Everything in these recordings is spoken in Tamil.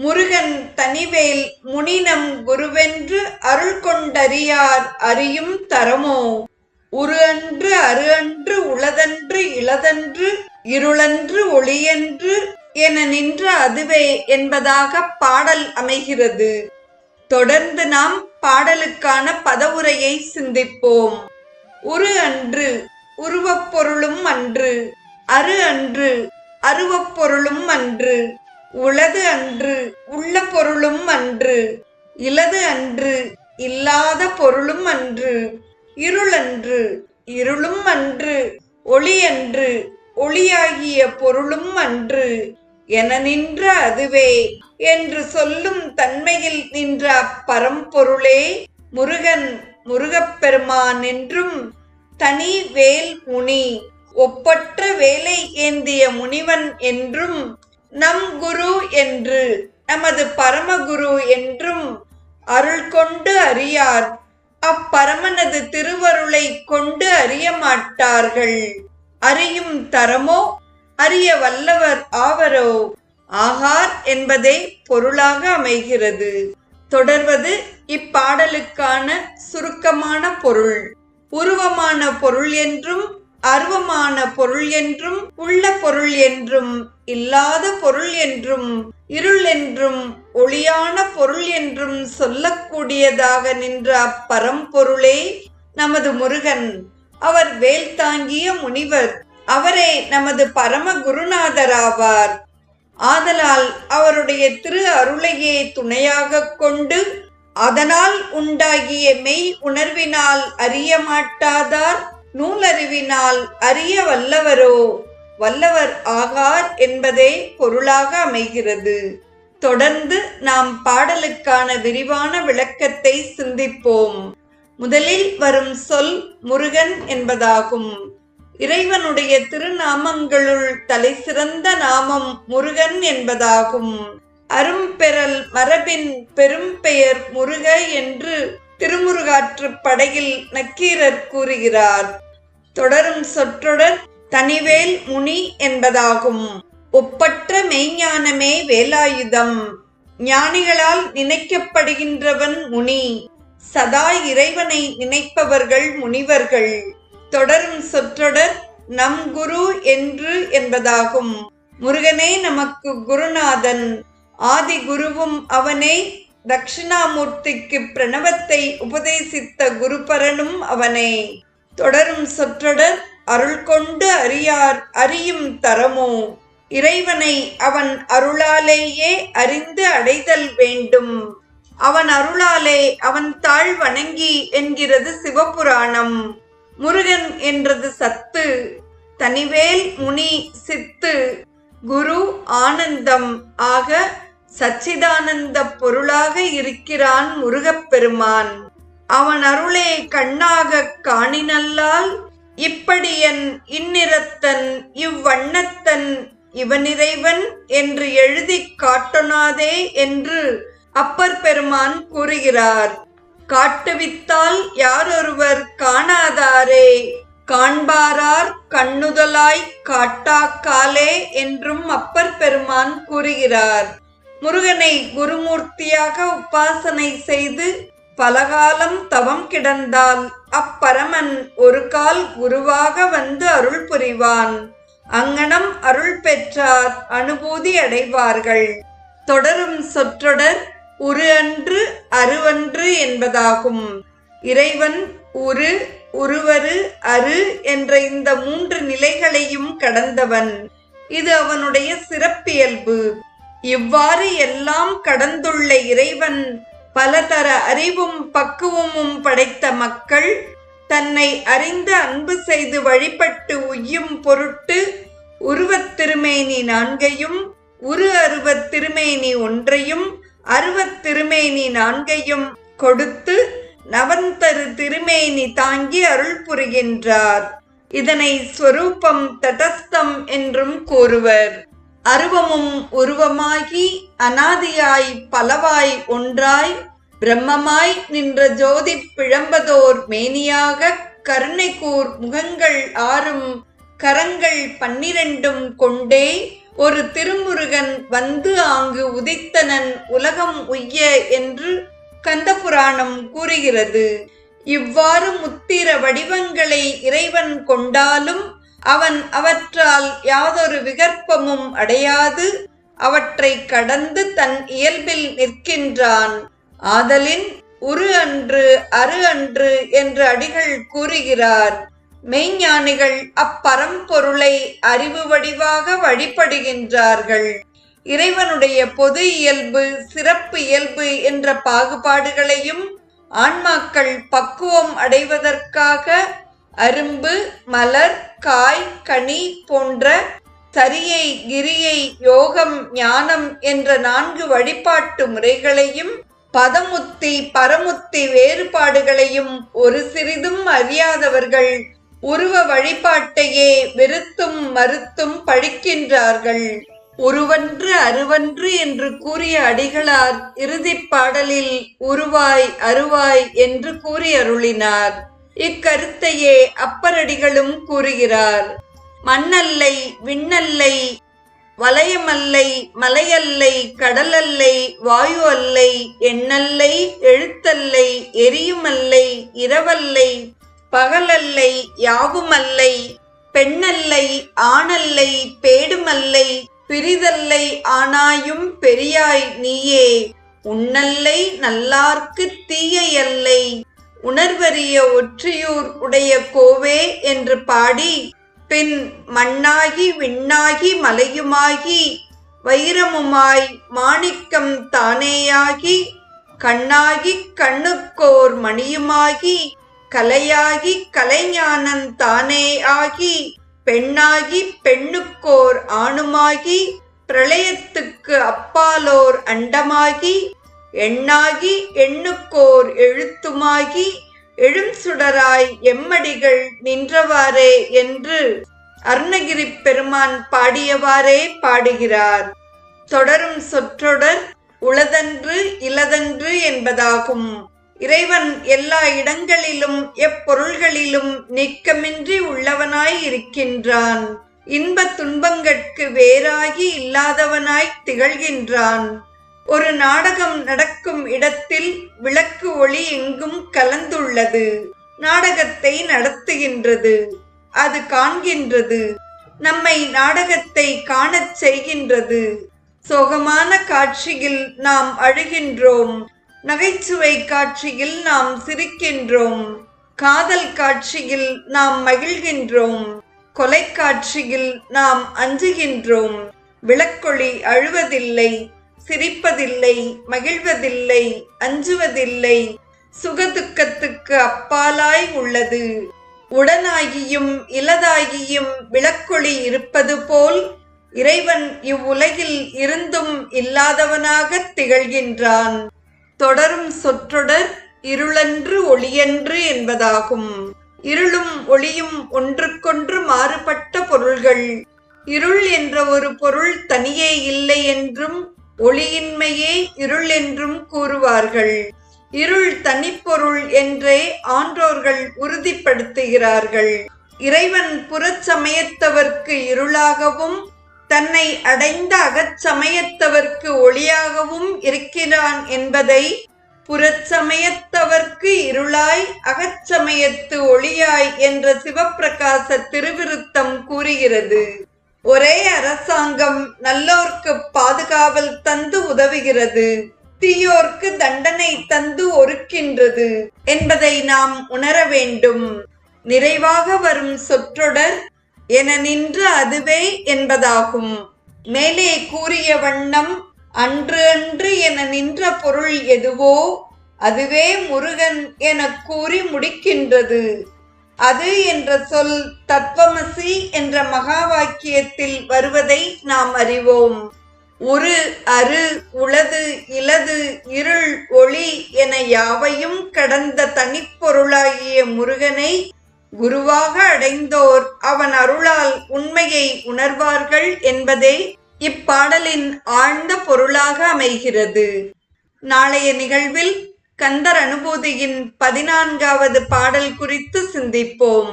முருகன் தனிவேல் முனினம் குருவென்று அருள் கொண்டறியார் அறியும் தரமோ? உரு அன்று அரு அன்று உளதன்று இளதன்று இருளன்று ஒளியன்று என நின்ற அதுவே என்பதாக பாடல் அமைகிறது. தொடர்ந்து நாம் பாடலுக்கான பதவுரையை சிந்திப்போம். உரு அன்று உருவப்பொருளும் அன்று அரு அன்று அருவப்பொருளும் அன்று. உளது அன்று உள்ள பொருளும் அன்று இலது அன்று இல்லாத பொருளும் அன்று இருளன்று இருளும் அன்று ஒளியன்று ஒளியாகிய பொருளும் அன்று என நின்ற அதுவே என்று சொல்லும் தன்மையில் நின்ற அப்பரம்பொருளே முருகன் முருகப்பெருமான் என்றும் தனி வேல் முனி ஒப்பற்ற வேலை ஏந்திய முனிவன் என்றும் நம் குரு என்று நமது பரமகுரு என்றும் அருள் கொண்டு அறியார். அப்பரமனது திருவருளை கொண்டு அறிய மாட்டார்கள். அறியும் தரமோ? அறிய வல்லவர் ஆவரோ? ஆகார் என்பதே பொருளாக அமைகிறது. தொடர்வது இப்பாடலுக்கான சுருக்கமான பொருள். உருவமான பொருள் என்றும் அருவமான பொருள் என்றும் உள்ள பொருள் என்றும் இல்லாத பொருள் என்றும் இருள் என்றும் ஒளியான பொருள் என்றும் சொல்லக்கூடியதாக நின்ற அப்பரம்பொருளே நமது முருகன். அவர் வேல் தாங்கிய முனிவர் அவரே நமது பரம குருநாதராவார். ஆதலால் அவருடைய திரு அருளையே துணையாக கொண்டு அதனால் உண்டாகிய மெய் உணர்வினால் அறிய மாட்டாதார் நூலறிவினால் அறிய வல்லவரோ வல்லவர் ஆகார் என்பதே பொருளாக அமைகிறது. தொடர்ந்து நாம் பாடலுக்கான விரிவான விளக்கத்தை சிந்திப்போம். முதலில் வரும் சொல் முருகன் என்பதாகும். இறைவனுடைய திருநாமங்களுள் தலை சிறந்த நாமம் முருகன் என்பதாகும். அரும்பெறல் மரபின் பெரும் பெயர் முருக என்று திருமுருகாற்று படையில் நக்கீரர் கூறுகிறார் தொடரும் சொற்றொடர் தனிவேல் முனி என்பதாகும். ஒப்பற்ற மெய்ஞானமே வேலாயுதம். ஞானிகளால் நினைக்கப்படுகின்றவன் முனி. சதா இறைவனை நினைப்பவர்கள் முனிவர்கள். தொடரும் சொற்றொடர் நம் குரு என்று என்பதாகும். முருகனே நமக்கு குருநாதன். ஆதி குருவும் அவனே தட்சிணாமூர்த்திக்கு பிரணவத்தை உபதேசித்த குருபரனும் அவனை தொடரும் சொற்றொடர் அருள் கொண்டு அறியார் அறியும் தரமோ. இறைவனை அவன் அருளாலேயே அறிந்து அடைதல் வேண்டும். அவன் அருளாலே அவன் தாழ் வணங்கி என்கிறது சிவபுராணம். முருகன் என்றது சத்து தனிவேல் முனி சித்து குரு ஆனந்தம் ஆக சச்சிதானந்த பொருளாக இருக்கிறான் முருகப்பெருமான் அவன் அருளே கண்ணாக காணினல்லால் இப்படியன் இந்நிறத்தன் இவ்வண்ணத்தன் இவனிறைவன் என்று எழுதி காட்டொணாதே என்று அப்பர் பெருமான் கூறுகிறார். காட்டுவித்தால் யாரொருவர் காணாதாரே? காண்பாரார் கண்ணுதலாய் காட்டாக்காலே என்றும் அப்பர் பெருமான் கூறுகிறார். முருகனை குருமூர்த்தியாக உபாசனை செய்து பலகாலம் தவம் கிடந்தால் அப்பரமன் ஒரு கால் குருவாக வந்து அருள் புரிவான். அங்கனம் அருள் பெற்றார் அனுபூதி அடைவார்கள். தொடரும் சொற்றொடர் உரு அன்று அருவன்று என்பதாகும். இறைவன் உரு உருவரு அரு என்ற இந்த மூன்று நிலைகளையும் கடந்தவன். இது அவனுடைய சிறப்பியல்பு. இவ்வாறு எல்லாம் கடந்துள்ள இறைவன் பலதர அறிவும் பக்குவமும் படைத்த மக்கள் தன்னை அறிந்து அன்பு செய்து வழிபட்டு உய்யும் பொருட்டு உருவத் திருமேனி நான்கையும் உரு அருவத் திருமேனி ஒன்றையும் அருவத் திருமேனி நான்கையும் கொடுத்து நவந்தரு திருமேனி தாங்கி அருள் புரிகின்றார். இதனை ஸ்வரூபம் தடஸ்தம் என்றும் கூறுவர். அருவமும் உருவமாகி அனாதியாய் பலவாய் ஒன்றாய் பிரம்மமாய் நின்ற ஜோதி பிழம்பதோர் மேனியாக கருணை கூர் முகங்கள் ஆறும் கரங்கள் பன்னிரண்டும் கொண்டே ஒரு திருமுருகன் வந்து ஆங்கு உதித்தனன் உலகம் உய்ய என்று கந்தபுராணம் கூறுகிறது. இவ்வாறு முத்திர வடிவங்களை இறைவன் கொண்டாலும் அவன் அவற்றால் யாதொரு விகற்பமும் அடையாது. அவற்றை கடந்து தன் இயல்பில் நிற்கின்றான். ஆதலின் உரு அன்று அரு அன்று என்று அடிகள் கூறுகிறார். மெய்ஞானிகள் அப்பரம்பொருளை அறிவு வடிவாக வழிபடுகின்றார்கள். இறைவனுடைய பொது இயல்பு சிறப்பு இயல்பு என்ற பாகுபாடுகளையும் ஆன்மாக்கள் பக்குவம் அடைவதற்காக அரும்பு மலர் காய் கனி போன்ற சரியை கிரியை யோகம் ஞானம் என்ற நான்கு வழிபாட்டு முறைகளையும் பதமுத்தி பரமுத்தி வேறுபாடுகளையும் ஒரு சிறிதும் அறியாதவர்கள் உருவ வழிபாட்டையே வெறுத்தும் மறுத்தும் பழிக்கின்றார்கள் உருவன்று அருவன்று என்று கூறிய அடிகளார் இறுதிப் பாடலில் உருவாய் அருவாய் என்று கூறி அருளினார் இக்கருத்தையே அப்பரடிகளும் கூறுகிறார். மண்ணல்லை விண்ணல்லை வலயமல்லை மலையல்லை கடலல்லை வாயு அல்லை எண்ணல்லை எழுத்தல்லை எரியுமல்லை இரவல்லை பகலல்லை யாவுமல்லை பெண்ணல்லை ஆணல்லை பேடுமல்லை பிரிதல்லை ஆனாயும் பெரியாய் நீயே உன்னல்லை நல்லார்க்கு தீயையல்லை உணர்வறிய ஒற்றியூர் உடைய கோவே என்று பாடி பின் மண்ணாகி விண்ணாகி மலையுமாகி வைரமுமாய் மாணிக்கம் தானேயாகி கண்ணாகி கண்ணுக்கோர் மணியுமாகி கலையாகி கலைஞானம் தானே ஆகி பெண்ணாகி பெண்ணுக்கோர் ஆணுமாகி பிரளயத்துக்கு அப்பாலோர் அண்டமாகி எண்ணாகி எண்ணுக்கோர் எழுத்துமாகி எழும் சுடராய் எம்மடிகள் நின்றவாறே என்று அருணகிரி பெருமான் பாடியவாறே பாடுகிறார். தொடரும் சொற்றொடர் உளதன்று இலதன்று என்பதாகும். இறைவன் எல்லா இடங்களிலும் எப்பொருள்களிலும் நீக்கமின்றி உள்ளவனாய் இருக்கின்றான். இன்ப துன்பங்கட்கு வேறாகி இல்லாதவனாய் திகழ்கின்றான். ஒரு நாடகம் நடக்கும் இடத்தில் விளக்கு ஒளி எங்கும் கலந்துள்ளது. நாடகத்தை நடத்துகின்றது. அது காண்கின்றது. நம்மை நாடகத்தை காணச் செய்கின்றது. சோகமான காட்சியில் நாம் அழுகின்றோம். நகைச்சுவை காட்சியில் நாம் சிரிக்கின்றோம். காதல் காட்சியில் நாம் மகிழ்கின்றோம். கொலை காட்சியில் நாம் அஞ்சுகின்றோம். விளக்கொளி அழுவதில்லை. சிரிப்பதில்லை மகிழ்வதில்லை அஞ்சுவதில்லை சுகதுக்கத்துக்கு அப்பாலாய் உள்ளது. உடனாகியும் இலதாகியும் விளக்கொளி இருப்பது போல் இறைவன் இவ்வுலகில் இருந்தும் இல்லாதவனாக திகழ்கின்றான். தொடரும் சொற்றொடர் இருளன்று ஒளியன்று என்பதாகும். இருளும் ஒளியும் ஒன்றுக்கொன்று மாறுபட்ட பொருள்கள். இருள் என்ற ஒரு பொருள் தனியே இல்லை என்றும் ஒளியின்மையே இருள் என்றும் கூறுவார்கள். இருள் தனிப்பொருள் என்றே ஆன்றோர்கள் உறுதிப்படுத்துகிறார்கள். இறைவன் புறச்சமயத்தவர்க்கு இருளாகவும் தன்னை அடைந்த அகச்சமயத்தவர்க்கு ஒளியாகவும் இருக்கிறான் என்பதை புறச்சமயத்தவர்க்கு இருளாய் அகச்சமயத்து ஒளியாய் என்ற சிவப்பிரகாச திருவிருத்தம் கூறுகிறது. ஒரே அரசாங்கம் நல்லோர்க்கு பாதுகாவல் தந்து உதவுகிறது தீயோர்க்கு தண்டனை தந்து ஒருக்கின்றது என்பதை நாம் உணர வேண்டும். நிறைவாக வரும் சொற்றொடர் என நின்று அதுவே என்பதாகும். மேலே கூறிய வண்ணம் அன்று அன்று என நின்ற பொருள் எதுவோ அதுவே முருகன் என கூறி முடிக்கின்றது. அது என்ற சொல் தத்வமசி என்ற மகா வாக்கியத்தில் வருவதை நாம் அறிவோம். ஒரு அரு உளது இலது இருள் ஒளி என யாவையும் கடந்த தனிப்பொருளாகிய முருகனை குருவாக அடைந்தோர் அவன் அருளால் உண்மையை உணர்வார்கள் என்பதே இப்பாடலின் ஆழ்ந்த பொருளாக அமைகிறது. நாளைய நிகழ்வில் கந்தர் அனுபூதியின் பதினான்காவது பாடல் குறித்து சிந்திப்போம்.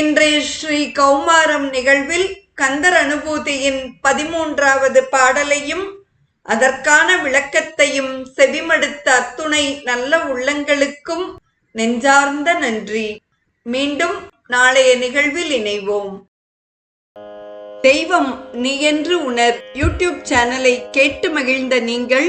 இன்றைய ஸ்ரீ கௌமாரம் நிகழ்வில் கந்தர் அனுபூதியின் பதிமூன்றாவது பாடலையும் அதற்கான விளக்கத்தையும் செவிமடுத்த அத்துணை நல்ல உள்ளங்களுக்கும் நெஞ்சார்ந்த நன்றி. மீண்டும் நாளைய நிகழ்வில் இணைவோம். தெய்வம் நீ என்று உணர் யூடியூப் சேனலை கேட்டு மகிழ்ந்த நீங்கள்